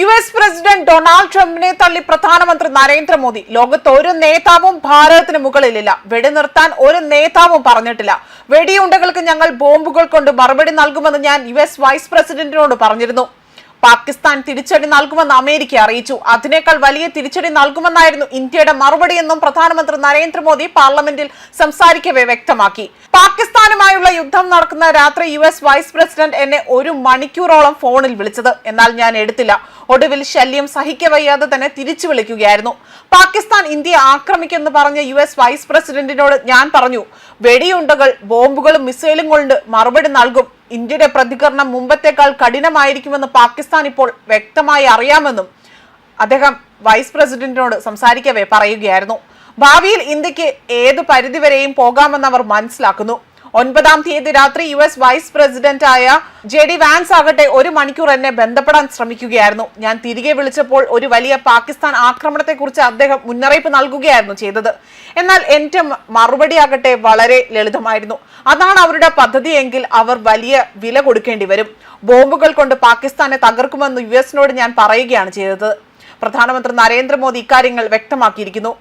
U S president Donald ട്രംപിനെ തള്ളി പ്രധാനമന്ത്രി നരേന്ദ്രമോദി. ലോകത്ത് ഒരു നേതാവും ഭാരതത്തിന് മുകളിലില്ല. വെടിനിർത്താൻ ഒരു നേതാവും പറഞ്ഞിട്ടില്ല. വെടിയുണ്ടകൾക്ക് ഞങ്ങൾ ബോംബുകൾ കൊണ്ട് മറുപടി നൽകുമെന്ന് ഞാൻ യു എസ് വൈസ് പ്രസിഡന്റിനോട് പറഞ്ഞിരുന്നു. പാകിസ്ഥാൻ തിരിച്ചടി നൽകുമെന്ന് അമേരിക്ക അറിയിച്ചു. അതിനേക്കാൾ വലിയ തിരിച്ചടി നൽകുമെന്നായിരുന്നു ഇന്ത്യയുടെ മറുപടിയെന്നും പ്രധാനമന്ത്രി നരേന്ദ്രമോദി പാർലമെന്റിൽ സംസാരിക്കവെ വ്യക്തമാക്കി. പാകിസ്ഥാനുമായുള്ള യുദ്ധം നടക്കുന്ന രാത്രി യു എസ് വൈസ് പ്രസിഡന്റ് എന്നെ ഒരു മണിക്കൂറോളം ഫോണിൽ വിളിച്ചത്. എന്നാൽ ഞാൻ എടുത്തില്ല. ഒടുവിൽ ശല്യം സഹിക്കവയ്യാതെ തന്നെ തിരിച്ചു വിളിക്കുകയായിരുന്നു. പാകിസ്ഥാൻ ഇന്ത്യയെ ആക്രമിക്കുമെന്ന് പറഞ്ഞ യു എസ് വൈസ് പ്രസിഡന്റിനോട് ഞാൻ പറഞ്ഞു വെടിയുണ്ടകൾ ബോംബുകളും മിസൈലും കൊണ്ട് മറുപടി നൽകും. ഇന്ത്യയുടെ പ്രതികരണം മുമ്പത്തേക്കാൾ കഠിനമായിരിക്കുമെന്ന് പാകിസ്ഥാൻ ഇപ്പോൾ വ്യക്തമായി അറിയാമെന്നും അദ്ദേഹം വൈസ് പ്രസിഡന്റിനോട് സംസാരിക്കവേ പറയുകയായിരുന്നു. ഭാവിയിൽ ഇന്ത്യയ്ക്ക് ഏത് പരിധിവരെയും പോകാമെന്ന് അവർ മനസ്സിലാക്കുന്നു. ഒൻപതാം തീയതി രാത്രി യു എസ് വൈസ് പ്രസിഡന്റായ ജെ ഡി വാൻസ് ആകട്ടെ ഒരു മണിക്കൂർ എന്നെ ബന്ധപ്പെടാൻ ശ്രമിക്കുകയായിരുന്നു. ഞാൻ തിരികെ വിളിച്ചപ്പോൾ ഒരു വലിയ പാകിസ്ഥാൻ ആക്രമണത്തെക്കുറിച്ച് അദ്ദേഹം മുന്നറിയിപ്പ് നൽകുകയായിരുന്നു ചെയ്തത്. എന്നാൽ എന്റെ മറുപടി ആകട്ടെ വളരെ ലളിതമായിരുന്നു. അതാണ് അവരുടെ പദ്ധതിയെങ്കിൽ അവർ വലിയ വില കൊടുക്കേണ്ടി വരും. ബോംബുകൾ കൊണ്ട് പാകിസ്ഥാനെ തകർക്കുമെന്ന് യു എസിനോട് ഞാൻ പറയുകയാണ് ചെയ്തത്. പ്രധാനമന്ത്രി നരേന്ദ്രമോദി ഇക്കാര്യങ്ങൾ വ്യക്തമാക്കിയിരിക്കുന്നു.